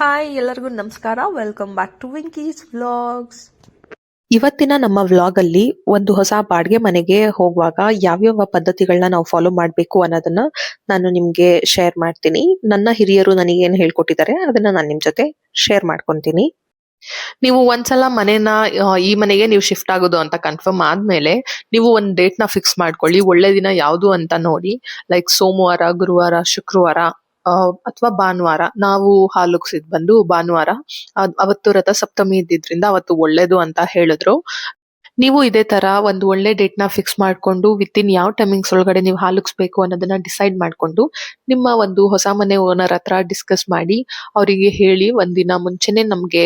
Hi ಎಲ್ಲರಿಗೂ ನಮಸ್ಕಾರ. Welcome back to Winkies vlogs ಇವತ್ತಿನ ನಮ್ಮ ವ್ಲಾಗ್ ಅಲ್ಲಿ ಒಂದು ಹೊಸ ಬಾಡಿಗೆ ಮನೆಗೆ ಹೋಗುವಾಗ ಯಾವ್ಯಾವ ಪದ್ಧತಿಗಳನ್ನ ನಾವು ಫಾಲೋ ಮಾಡಬೇಕು ಅನ್ನೋದನ್ನ ನಾನು ನಿಮ್ಗೆ ಶೇರ್ ಮಾಡ್ತೀನಿ. ನನ್ನ ಹಿರಿಯರು ನನಗೆ ಏನ್ ಹೇಳ್ಕೊಟ್ಟಿದ್ದಾರೆ ಅದನ್ನ ನಾನು ನಿಮ್ ಜೊತೆ ಶೇರ್ ಮಾಡ್ಕೊಂತೀನಿ. ನೀವು ಒಂದ್ಸಲ ಮನೆನ ಈ ಮನೆಗೆ ನೀವು ಶಿಫ್ಟ್ ಆಗೋದು ಅಂತ ಕನ್ಫರ್ಮ್ ಆದ್ಮೇಲೆ ನೀವು ಒಂದ್ ಡೇಟ್ನ ಫಿಕ್ಸ್ ಮಾಡ್ಕೊಳ್ಳಿ. ಒಳ್ಳೆ ದಿನ ಯಾವುದು ಅಂತ ನೋಡಿ. ಲೈಕ್ ಸೋಮವಾರ, ಗುರುವಾರ, ಶುಕ್ರವಾರ ಅಥವಾ ಭಾನುವಾರ, ನಾವು ಹಾಲುಕ್ಸಿದ್ ಬಂದು ಭಾನುವಾರ ಅವತ್ತು ರಥ ಸಪ್ತಮಿ ಇದ್ದಿದ್ರಿಂದ ಅವತ್ತು ಒಳ್ಳೇದು ಅಂತ ಹೇಳಿದ್ರು. ನೀವು ಇದೇ ತರ ಒಂದು ಒಳ್ಳೆ ಡೇಟ್ನ ಫಿಕ್ಸ್ ಮಾಡ್ಕೊಂಡು ವಿತ್ ಇನ್ ಯಾವ ಟೈಮಿಂಗ್ಸ್ ಒಳಗಡೆ ನೀವು ಹಾಲುಕ್ಸ್ಬೇಕು ಅನ್ನೋದನ್ನ ಡಿಸೈಡ್ ಮಾಡ್ಕೊಂಡು ನಿಮ್ಮ ಒಂದು ಹೊಸ ಮನೆ ಓನರ್ ಹತ್ರ ಡಿಸ್ಕಸ್ ಮಾಡಿ ಅವರಿಗೆ ಹೇಳಿ ಒಂದಿನ ಮುಂಚೆನೆ ನಮ್ಗೆ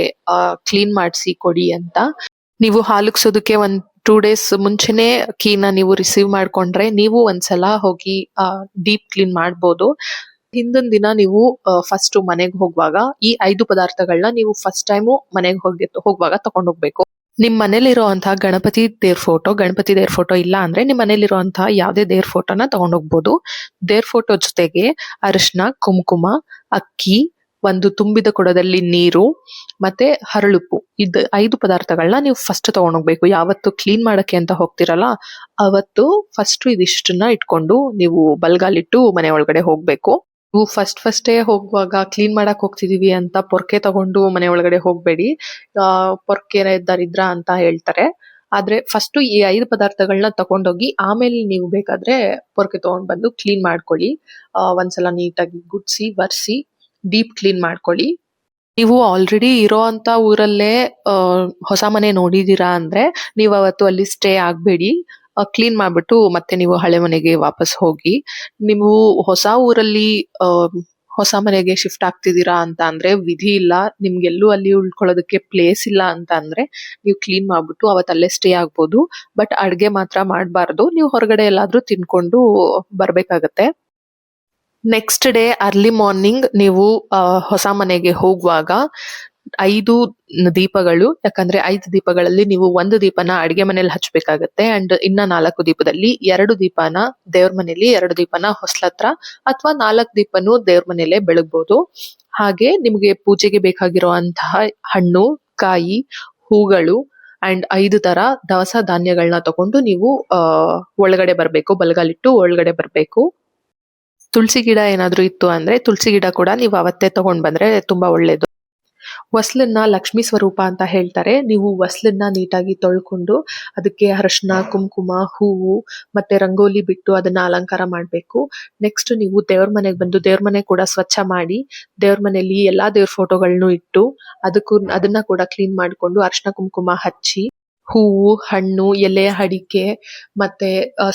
ಕ್ಲೀನ್ ಮಾಡಿಸಿ ಕೊಡಿ ಅಂತ. ನೀವು ಹಾಲುಗ್ಸೋದಕ್ಕೆ ಒಂದ್ ಟೂ ಡೇಸ್ ಮುಂಚೆನೆ ಕೀನ ನೀವು ರಿಸೀವ್ ಮಾಡ್ಕೊಂಡ್ರೆ ನೀವು ಒಂದ್ಸಲ ಹೋಗಿ ಡೀಪ್ ಕ್ಲೀನ್ ಮಾಡ್ಬೋದು. ಹಿಂದಿನ ದಿನ ನೀವು ಫಸ್ಟ್ ಮನೆಗೆ ಹೋಗುವಾಗ, ಈ ಐದು ಪದಾರ್ಥಗಳನ್ನ ನೀವು ಫಸ್ಟ್ ಟೈಮು ಮನೆಗೆ ಹೋಗಿ ಹೋಗುವಾಗ ತಗೊಂಡು ಹೋಗ್ಬೇಕು ನಿಮ್ ಮನೇಲಿರುವಂತಹ ಗಣಪತಿ ದೇವ್ರ ಫೋಟೋ ಗಣಪತಿ ದೇವ್ರ ಫೋಟೋ ಇಲ್ಲ ಅಂದ್ರೆ ನಿಮ್ ಮನೇಲಿರುವಂತಹ ಯಾವ್ದೇ ದೇವ್ರ ಫೋಟೋನ ತಗೊಂಡು ಹೋಗ್ಬೋದು ದೇವ್ರ ಫೋಟೋ ಜೊತೆಗೆ ಅರಿಶಿನ ಕುಂಕುಮ, ಅಕ್ಕಿ, ಒಂದು ತುಂಬಿದ ಕೊಡದಲ್ಲಿ ನೀರು, ಮತ್ತೆ ಹರಳುಪ್ಪು. ಇದ್ ಐದು ಪದಾರ್ಥಗಳನ್ನ ನೀವು ಫಸ್ಟ್ ತಗೊಂಡೋಗ್ಬೇಕು. ಯಾವತ್ತು ಕ್ಲೀನ್ ಮಾಡಕ್ಕೆ ಅಂತ ಹೋಗ್ತಿರಲ್ಲ, ಅವತ್ತು ಫಸ್ಟ್ ಇದಿಷ್ಟನ್ನ ಇಟ್ಕೊಂಡು ನೀವು ಬಲ್ಗಾಲಿಟ್ಟು ಮನೆ ಒಳಗಡೆ ಹೋಗ್ಬೇಕು. ನೀವು ಫಸ್ಟ್ ಫಸ್ಟೇ ಹೋಗುವಾಗ ಕ್ಲೀನ್ ಮಾಡಕ್ ಹೋಗ್ತಿದೀವಿ ಅಂತ ಪೊರ್ಕೆ ತಗೊಂಡು ಮನೆ ಒಳಗಡೆ ಹೋಗ್ಬೇಡಿ. ಆ ಪೊರ್ಕೆ ದರಿದ್ರ ಅಂತ ಹೇಳ್ತಾರೆ. ಆದ್ರೆ ಫಸ್ಟ್ ಈ ಐದು ಪದಾರ್ಥಗಳನ್ನ ತಗೊಂಡೋಗಿ ಆಮೇಲೆ ನೀವು ಬೇಕಾದ್ರೆ ಪೊರ್ಕೆ ತಗೊಂಡ್ ಬಂದು ಕ್ಲೀನ್ ಮಾಡ್ಕೊಳ್ಳಿ. ಆ, ಒಂದ್ಸಲ ನೀಟಾಗಿ ಗುಡ್ಸಿ ಬರ್ಸಿ ಡೀಪ್ ಕ್ಲೀನ್ ಮಾಡ್ಕೊಳ್ಳಿ. ನೀವು ಆಲ್ರೆಡಿ ಇರೋ ಅಂತ ಊರಲ್ಲೇ ಹೊಸ ಮನೆ ನೋಡಿದೀರಾ ಅಂದ್ರೆ ನೀವು ಅವತ್ತು ಅಲ್ಲಿ ಸ್ಟೇ ಆಗ್ಬೇಡಿ. ಕ್ಲೀನ್ ಮಾಡ್ಬಿಟ್ಟು ಮತ್ತೆ ನೀವು ಹಳೆ ಮನೆಗೆ ವಾಪಸ್ ಹೋಗಿ, ನೀವು ಹೊಸ ಊರಲ್ಲಿ ಹೊಸ ಮನೆಗೆ ಶಿಫ್ಟ್ ಆಗ್ತಿದ್ದೀರಾ ಅಂತ ಅಂದ್ರೆ ವಿಧಿ ಇಲ್ಲ. ನಿಮ್ಗೆಲ್ಲೂ ಅಲ್ಲಿ ಉಳ್ಕೊಳ್ಳೋದಕ್ಕೆ ಪ್ಲೇಸ್ ಇಲ್ಲ ಅಂತ ಅಂದ್ರೆ ನೀವು ಕ್ಲೀನ್ ಮಾಡ್ಬಿಟ್ಟು ಅವತ್ತು ಅಲ್ಲೇ ಸ್ಟೇ ಆಗ್ಬೋದು. ಬಟ್ ಅಡ್ಗೆ ಮಾತ್ರ ಮಾಡಬಾರ್ದು. ನೀವು ಹೊರಗಡೆ ಎಲ್ಲಾದ್ರೂ ತಿನ್ಕೊಂಡು ಬರ್ಬೇಕಾಗತ್ತೆ. ನೆಕ್ಸ್ಟ್ ಡೇ ಅರ್ಲಿ ಮಾರ್ನಿಂಗ್ ನೀವು ಹೊಸ ಮನೆಗೆ ಹೋಗುವಾಗ ಐದು ದೀಪಗಳು, ಯಾಕಂದ್ರೆ ಐದು ದೀಪಗಳಲ್ಲಿ ನೀವು ಒಂದು ದೀಪನ ಅಡಿಗೆ ಮನೇಲಿ ಹಚ್ಬೇಕಾಗತ್ತೆ ಅಂಡ್ ಇನ್ನ ನಾಲ್ಕು ದೀಪದಲ್ಲಿ ಎರಡು ದೀಪನ ದೇವ್ರ ಮನೇಲಿ, ಎರಡು ದೀಪನ ಹೊಸ್ಲತ್ರ ಅಥವಾ ನಾಲ್ಕು ದೀಪನು ದೇವ್ರ ಮನೇಲೆ ಬೆಳಗಬಹುದು ಹಾಗೆ ನಿಮಗೆ ಪೂಜೆಗೆ ಬೇಕಾಗಿರುವಂತಹ ಹಣ್ಣು, ಕಾಯಿ, ಹೂಗಳು ಅಂಡ್ ಐದು ತರ ದವಸ ಧಾನ್ಯಗಳನ್ನ ತಗೊಂಡು ನೀವು, ಆ, ಒಳಗಡೆ ಬರ್ಬೇಕು, ಬಲಗಾಲಿಟ್ಟು ಒಳಗಡೆ ಬರ್ಬೇಕು. ತುಳಸಿ ಗಿಡ ಏನಾದ್ರು ಇತ್ತು ಅಂದ್ರೆ ತುಳಸಿ ಗಿಡ ಕೂಡ ನೀವು ಅವತ್ತೇ ತಗೊಂಡ್ ಬಂದ್ರೆ ತುಂಬಾ ಒಳ್ಳೇದು. ಹೊಸ್ಲನ್ನ ಲಕ್ಷ್ಮಿ ಸ್ವರೂಪ ಅಂತ ಹೇಳ್ತಾರೆ. ನೀವು ಹೊಸ್ಲನ್ನ ನೀಟಾಗಿ ತೊಳ್ಕೊಂಡು ಅದಕ್ಕೆ ಅರಶಿನ, ಕುಂಕುಮ, ಹೂವು ಮತ್ತೆ ರಂಗೋಲಿ ಬಿಟ್ಟು ಅದನ್ನ ಅಲಂಕಾರ ಮಾಡ್ಬೇಕು. ನೆಕ್ಸ್ಟ್ ನೀವು ದೇವ್ರ ಮನೆಗೆ ಬಂದು ದೇವ್ರ ಮನೆ ಕೂಡ ಸ್ವಚ್ಛ ಮಾಡಿ, ದೇವ್ರ ಮನೆಯಲ್ಲಿ ಎಲ್ಲಾ ದೇವ್ರ ಫೋಟೋಗಳನ್ನು ಇಟ್ಟು ಅದಕ್ಕೂ ಅದನ್ನ ಕೂಡ ಕ್ಲೀನ್ ಮಾಡ್ಕೊಂಡು ಅರಶಿನ, ಕುಂಕುಮ ಹಚ್ಚಿ ಹೂವು, ಹಣ್ಣು, ಎಲೆ, ಅಡಿಕೆ ಮತ್ತೆ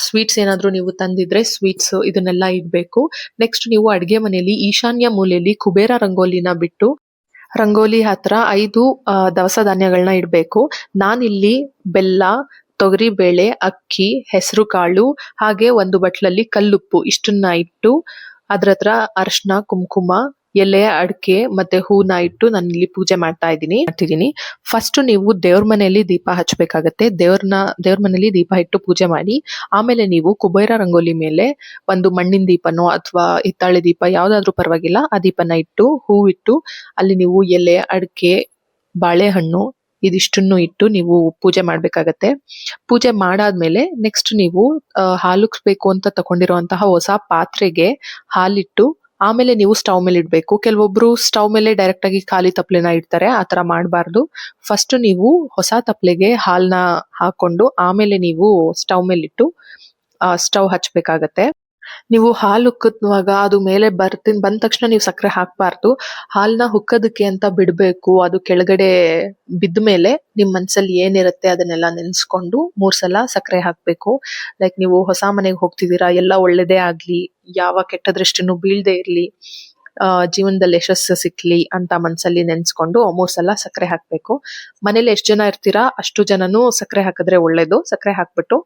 ಸ್ವೀಟ್ಸ್ ಏನಾದ್ರೂ ನೀವು ತಂದಿದ್ರೆ ಸ್ವೀಟ್ಸ್ ಇದನ್ನೆಲ್ಲ ಇಡ್ಬೇಕು. ನೆಕ್ಸ್ಟ್ ನೀವು ಅಡುಗೆ ಮನೆಯಲ್ಲಿ ಈಶಾನ್ಯ ಮೂಲೆಯಲ್ಲಿ ಕುಬೇರ ರಂಗೋಲಿನ ಬಿಟ್ಟು ರಂಗೋಲಿ ಹತ್ರ ಐದು ದವಸ ಧಾನ್ಯಗಳನ್ನ ಇಡ್ಬೇಕು. ನಾನಿಲ್ಲಿ ಬೆಲ್ಲ ತೊಗರಿ ಬೇಳೆ ಅಕ್ಕಿ, ಹೆಸರು ಕಾಳು, ಹಾಗೆ ಒಂದು ಬಟ್ಲಲ್ಲಿ ಕಲ್ಲುಪ್ಪು ಇಷ್ಟನ್ನ ಇಟ್ಟು ಅದ್ರ ಹತ್ರ ಅರಶಿನ, ಕುಂಕುಮ ಎಲೆ, ಅಡಿಕೆ ಮತ್ತೆ ಹೂನ ಇಟ್ಟು ನಾನು ಇಲ್ಲಿ ಪೂಜೆ ಮಾಡ್ತಾ ಇದ್ದೀನಿ, ಮಾಡ್ತಿದ್ದೀನಿ. ಫಸ್ಟ್ ನೀವು ದೇವ್ರ ಮನೆಯಲ್ಲಿ ದೀಪ ಹಚ್ಚಬೇಕಾಗತ್ತೆ. ದೇವ್ರನ್ನ ದೇವ್ರ ಮನೆಯಲ್ಲಿ ದೀಪ ಇಟ್ಟು ಪೂಜೆ ಮಾಡಿ, ಆಮೇಲೆ ನೀವು ಕುಬೇರ ರಂಗೋಲಿ ಮೇಲೆ ಒಂದು ಮಣ್ಣಿನ ದೀಪನೋ ಅಥವಾ ಹಿತ್ತಾಳೆ ದೀಪ ಯಾವ್ದಾದ್ರೂ ಪರವಾಗಿಲ್ಲ, ಆ ದೀಪನ ಇಟ್ಟು ಹೂವಿಟ್ಟು ಅಲ್ಲಿ ನೀವು ಎಲೆ, ಅಡಿಕೆ, ಬಾಳೆಹಣ್ಣು ಇದಿಷ್ಟನ್ನು ಇಟ್ಟು ನೀವು ಪೂಜೆ ಮಾಡ್ಬೇಕಾಗತ್ತೆ. ಪೂಜೆ ಮಾಡಾದ್ಮೇಲೆ ನೆಕ್ಸ್ಟ್ ನೀವು ಹಾಲುಕ್ಸ್ಬೇಕು ಅಂತ ತಗೊಂಡಿರುವಂತಹ ಹೊಸ ಪಾತ್ರೆಗೆ ಹಾಲಿಟ್ಟು ಆಮೇಲೆ ನೀವು ಸ್ಟವ್ ಮೇಲೆ ಇಡಬೇಕು. ಕೆಲವೊಬ್ರು ಸ್ಟವ್ ಮೇಲೆ ಡೈರೆಕ್ಟ್ ಆಗಿ ಖಾಲಿ ತಪ್ಲೆನ ಇಡ್ತಾರೆ ಆತರ ಮಾಡಬಾರ್ದು. ಫಸ್ಟ್ ನೀವು ಹೊಸ ತಪ್ಲೆಗೆ ಹಾಲ್ನ ಹಾಕೊಂಡು ಆಮೇಲೆ ನೀವು ಸ್ಟವ್ ಮೇಲಿಟ್ಟು ಸ್ಟವ್ ಹಚ್ಬೇಕಾಗತ್ತೆ. ನೀವು ಹಾಲು ಉಕ್ಕುವಾಗ ಅದು ಮೇಲೆ ಬರ್ತೀನಿ, ಬಂದ ತಕ್ಷಣ ನೀವು ಸಕ್ಕರೆ ಹಾಕ್ಬಾರ್ದು. ಹಾಲ್ನ ಹುಕ್ಕದಕ್ಕೆ ಅಂತ ಬಿಡ್ಬೇಕು. ಅದು ಕೆಳಗಡೆ ಬಿದ್ದ ಮೇಲೆ ನಿಮ್ ಮನ್ಸಲ್ಲಿ ಏನಿರುತ್ತೆ ಅದನ್ನೆಲ್ಲ ನೆನೆಸ್ಕೊಂಡು ಮೂರ್ ಸಲ ಸಕ್ಕರೆ ಹಾಕ್ಬೇಕು. ಲೈಕ್ ನೀವು ಹೊಸ ಮನೆಗೆ ಹೋಗ್ತಿದ್ದೀರಾ, ಎಲ್ಲ ಒಳ್ಳೇದೇ ಆಗ್ಲಿ, ಯಾವ ಕೆಟ್ಟ ದೃಷ್ಟಿನೂ ಬೀಳ್ದೆ ಇರ್ಲಿ. ಜೀವನದಲ್ಲಿ ಯಶಸ್ಸು ಸಿಕ್ಲಿ ಅಂತ ಮನ್ಸಲ್ಲಿ ನೆನ್ಸ್ಕೊಂಡು ಮೂರ್ ಸಲ ಸಕ್ಕರೆ ಹಾಕ್ಬೇಕು. ಮನೇಲಿ ಎಷ್ಟು ಜನ ಇರ್ತೀರಾ ಅಷ್ಟು ಜನನು ಸಕ್ಕರೆ ಹಾಕಿದ್ರೆ ಒಳ್ಳೇದು. ಸಕ್ಕರೆ ಹಾಕ್ಬಿಟ್ಟು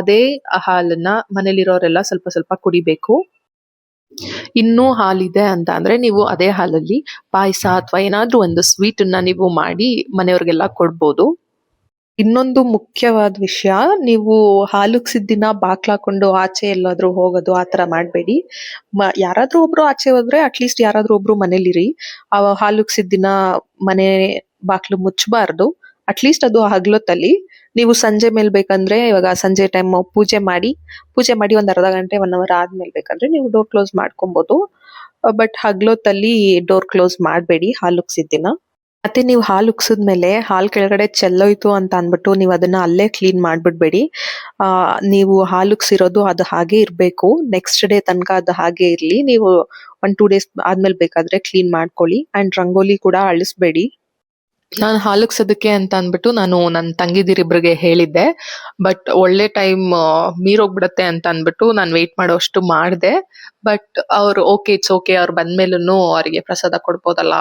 ಅದೇ ಹಾಲನ್ನ ಮನೇಲಿರೋರೆಲ್ಲ ಸ್ವಲ್ಪ ಸ್ವಲ್ಪ ಕುಡಿಬೇಕು. ಇನ್ನೂ ಹಾಲಿದೆ ಅಂತ ಅಂದ್ರೆ ನೀವು ಅದೇ ಹಾಲಲ್ಲಿ ಪಾಯಸ ಅಥವಾ ಏನಾದ್ರೂ ಒಂದು ಸ್ವೀಟ್ ನೀವು ಮಾಡಿ ಮನೆಯವ್ರಿಗೆಲ್ಲ ಕೊಡ್ಬೋದು. ಇನ್ನೊಂದು ಮುಖ್ಯವಾದ ವಿಷಯ, ನೀವು ಹಾಲುಕ್ಸಿದ ದಿನ ಬಾಕ್ಲಾಕೊಂಡು ಆಚೆ ಎಲ್ಲಾದ್ರೂ ಹೋಗೋದು ಆ ತರ ಮಾಡಬೇಡಿ. ಯಾರಾದ್ರೂ ಒಬ್ರು ಆಚೆ ಹೋದ್ರೆ ಅಟ್ಲೀಸ್ಟ್ ಯಾರಾದ್ರೂ ಒಬ್ರು ಮನೇಲಿರಿ. ಆ ಹಾಲುಕ್ಸಿದ ದಿನ ಮನೆ ಬಾಕ್ಲು ಮುಚ್ಚಬಾರ್ದು ಅಟ್ಲೀಸ್ಟ್ ಅದು ಹಗ್ಲೊತ್ತಲ್ಲಿ ನೀವು ಸಂಜೆ ಮೇಲೆ ಬೇಕಂದ್ರೆ ಇವಾಗ ಸಂಜೆ ಟೈಮ್ ಪೂಜೆ ಮಾಡಿ ಪೂಜೆ ಮಾಡಿ ಒಂದ್ ಅರ್ಧ ಗಂಟೆ ಒನ್ ಅವರ್ ಆದ್ಮೇಲೆ ಬೇಕಂದ್ರೆ ನೀವು ಡೋರ್ ಕ್ಲೋಸ್ ಮಾಡ್ಕೊಬಹುದು ಬಟ್ ಹಗ್ಲೊತ್ತಲ್ಲಿ ಡೋರ್ ಕ್ಲೋಸ್ ಮಾಡಬೇಡಿ ಹಾಲುಕ್ಸಿದ ದಿನ ಮತ್ತೆ ನೀವು ಹಾಲು ಉಗ್ಸಿದ್ಮೇಲೆ ಹಾಲು ಕೆಳಗಡೆ ಚೆಲ್ಲೋಯ್ತು ಅಂತ ಅಂದ್ಬಿಟ್ಟು ನೀವು ಅದನ್ನ ಅಲ್ಲೇ ಕ್ಲೀನ್ ಮಾಡ್ಬಿಡ್ಬೇಡಿ. ಆ, ನೀವು ಹಾಲು ಉಕ್ಸಿರೋದು ಅದು ಹಾಗೆ ಇರಬೇಕು. ನೆಕ್ಸ್ಟ್ ಡೇ ತನಕ ಅದು ಹಾಗೆ ಇರ್ಲಿ. ನೀವು ಒನ್ ಟೂ ಡೇಸ್ ಆದ್ಮೇಲೆ ಬೇಕಾದ್ರೆ ಕ್ಲೀನ್ ಮಾಡ್ಕೊಳ್ಳಿ. ಅಂಡ್ ರಂಗೋಲಿ ಕೂಡ ಅಳಿಸ್ಬೇಡಿ. ನಾನು ಹಾಲುಕ್ಸೋದಕ್ಕೆ ಅಂತ ಅಂದ್ಬಿಟ್ಟು ನಾನು ನನ್ನ ತಂಗಿದಿರಿಬ್ರಿಗೆ ಹೇಳಿದ್ದೆ. ಬಟ್ ಒಳ್ಳೆ ಟೈಮ್ ಮೀರೋಗ್ಬಿಡತ್ತೆ ಅಂತ ಅಂದ್ಬಿಟ್ಟು ನಾನು ವೆಯ್ಟ್ ಮಾಡೋಷ್ಟು ಮಾಡಿದೆ. ಬಟ್ ಅವ್ರು ಓಕೆ ಇಟ್ಸ್ ಓಕೆ ಅವ್ರು ಬಂದ್ಮೇಲೂ ಅವರಿಗೆ ಪ್ರಸಾದ ಕೊಡ್ಬೋದಲ್ಲ.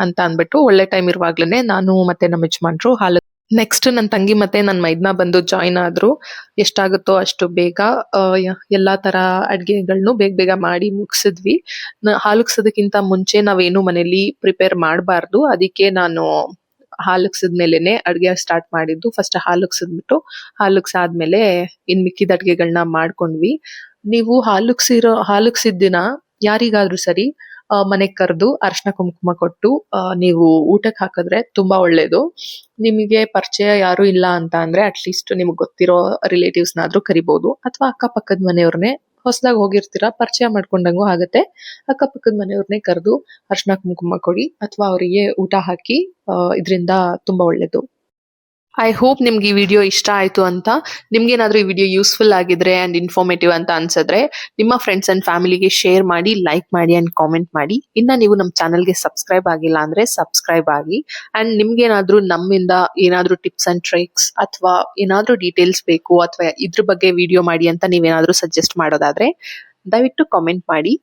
ಅಂತ ಅಂದ್ಬಿಟ್ಟು ಒಳ್ಳೆ ಟೈಮ್ ಇರುವಾಗ್ಲೇ ನಾನು ಮತ್ತೆ ನಮ್ಮ ಯಜಮಾನ್ರು ಹಾಲು ನೆಕ್ಸ್ಟ್ ನನ್ನ ತಂಗಿ ಮತ್ತೆ ನನ್ನ ಮೈದ್ನ ಬಂದು ಜಾಯಿನ್ ಆದ್ರು. ಎಷ್ಟಾಗುತ್ತೋ ಅಷ್ಟು ಬೇಗ ಎಲ್ಲಾ ತರ ಅಡ್ಗೆಗಳ್ನು ಬೇಗ ಬೇಗ ಮಾಡಿ ಮುಗಿಸಿದ್ವಿ. ಹಾಲುಗ್ಸೋದಕ್ಕಿಂತ ಮುಂಚೆ ನಾವೇನು ಮನೇಲಿ ಪ್ರಿಪೇರ್ ಮಾಡಬಾರ್ದು. ಅದಕ್ಕೆ ನಾನು ಹಾಲುಕ್ಸಿದ ಮೇಲೆನೆ ಅಡ್ಗೆ ಸ್ಟಾರ್ಟ್ ಮಾಡಿದ್ದು. ಫಸ್ಟ್ ಹಾಲುಕ್ಸಿದ್ಬಿಟ್ಟು ಹಾಲುಕ್ಸಾದ್ಮೇಲೆ ಇನ್ ಮಿಕ್ಕಿದ ಅಡ್ಗೆಗಳನ್ನ ಮಾಡ್ಕೊಂಡ್ವಿ. ನೀವು ಹಾಲುಕ್ಸಿರೋ ದಿನ ಯಾರಿಗಾದ್ರೂ ಸರಿ ಮನೆಗೆ ಕರೆದು ಅರ್ಶನ ಕುಂಕುಮ ಕೊಟ್ಟು ನೀವು ಊಟಕ್ಕೆ ಹಾಕಿದ್ರೆ ತುಂಬಾ ಒಳ್ಳೇದು. ನಿಮಗೆ ಪರಿಚಯ ಯಾರು ಇಲ್ಲ ಅಂತ ಅಂದ್ರೆ ಅಟ್ಲೀಸ್ಟ್ ನಿಮ್ಗೆ ಗೊತ್ತಿರೋ ರಿಲೇಟಿವ್ಸ್ ನಾದ್ರೂ ಕರಿಬಹುದು ಅಥವಾ ಅಕ್ಕಪಕ್ಕದ ಮನೆಯವ್ರನ್ನೇ ಹೊಸದಾಗಿ ಹೋಗಿರ್ತೀರಾ, ಪರಿಚಯ ಮಾಡ್ಕೊಂಡಂಗೂ ಆಗತ್ತೆ. ಅಕ್ಕಪಕ್ಕದ ಮನೆಯವ್ರನ್ನೇ ಕರೆದು ಅರ್ಶನ ಕುಂಕುಮ ಕೊಡಿ, ಅಥವಾ ಅವರಿಗೆ ಊಟ ಹಾಕಿ ಇದರಿಂದ ತುಂಬಾ ಒಳ್ಳೇದು. ಐ ಹೋಪ್ ನಿಮ್ಗೆ ಈ ವಿಡಿಯೋ ಇಷ್ಟ ಆಯ್ತು ಅಂತ. ನಿಮ್ಗೇನಾದರೂ ಈ ವಿಡಿಯೋ ಯೂಸ್ಫುಲ್ ಆಗಿದ್ರೆ ಅಂಡ್ ಇನ್ಫಾರ್ಮೇಟಿವ್ ಅಂತ ಅನ್ಸಿದ್ರೆ ನಿಮ್ಮ ಫ್ರೆಂಡ್ಸ್ ಅಂಡ್ ಫ್ಯಾಮಿಲಿಗೆ ಶೇರ್ ಮಾಡಿ ಲೈಕ್ ಮಾಡಿ ಅಂಡ್ ಕಾಮೆಂಟ್ ಮಾಡಿ. ಇನ್ನ ನೀವು ನಮ್ಮ ಚಾನಲ್ಗೆ ಸಬ್ಸ್ಕ್ರೈಬ್ ಆಗಿಲ್ಲ ಅಂದ್ರೆ ಸಬ್ಸ್ಕ್ರೈಬ್ ಆಗಿ. ಅಂಡ್ ನಿಮ್ಗೇನಾದರೂ ನಮ್ಮಿಂದ ಏನಾದರೂ ಟಿಪ್ಸ್ ಅಂಡ್ ಟ್ರಿಕ್ಸ್ ಅಥವಾ ಏನಾದರೂ ಡೀಟೇಲ್ಸ್ ಬೇಕು ಅಥವಾ ಇದ್ರ ಬಗ್ಗೆ ವಿಡಿಯೋ ಮಾಡಿ ಅಂತ ನೀವೇನಾದ್ರೂ ಸಜೆಸ್ಟ್ ಮಾಡೋದಾದ್ರೆ ದಯವಿಟ್ಟು ಕಾಮೆಂಟ್ ಮಾಡಿ.